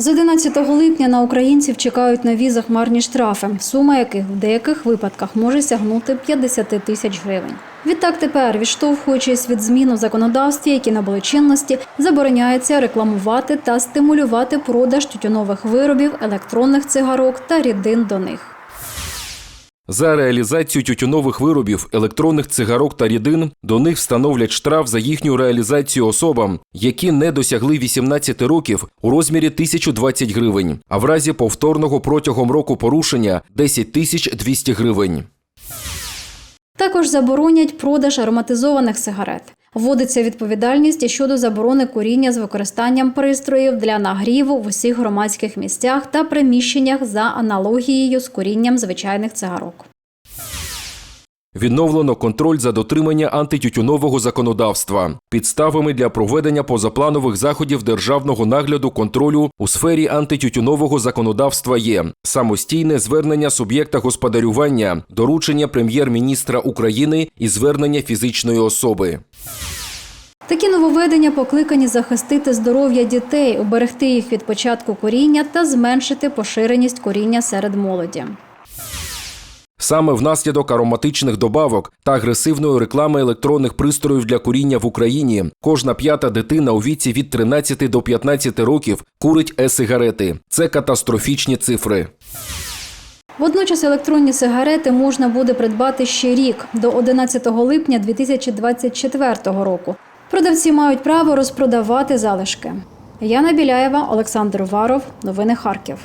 З 11 липня на українців чекають нові захмарні штрафи, сума яких в деяких випадках може сягнути 50 тисяч гривень. Відтак тепер, відштовхуючись від змін у законодавстві, які набули чинності, забороняється рекламувати та стимулювати продаж тютюнових виробів, електронних цигарок та рідин до них. За реалізацію тютюнових виробів, електронних цигарок та рідин до них встановлять штраф за їхню реалізацію особам, які не досягли 18 років у розмірі 1020 гривень, а в разі повторного протягом року порушення 10 тисяч 200 гривень. Також заборонять продаж ароматизованих сигарет. Вводиться відповідальність щодо заборони куріння з використанням пристроїв для нагріву в усіх громадських місцях та приміщеннях за аналогією з курінням звичайних цигарок. Відновлено контроль за дотримання антитютюнового законодавства. Підставами для проведення позапланових заходів державного нагляду контролю у сфері антитютюнового законодавства є самостійне звернення суб'єкта господарювання, доручення прем'єр-міністра України і звернення фізичної особи. Такі нововведення покликані захистити здоров'я дітей, уберегти їх від початку куріння та зменшити поширеність куріння серед молоді. Саме внаслідок ароматичних добавок та агресивної реклами електронних пристроїв для куріння в Україні кожна п'ята дитина у віці від 13 до 15 років курить е-сигарети. Це катастрофічні цифри. Водночас електронні сигарети можна буде придбати ще рік до 11 липня 2024 року. Продавці мають право розпродавати залишки. Яна Біляєва, Олександр Уваров. Новини Харків.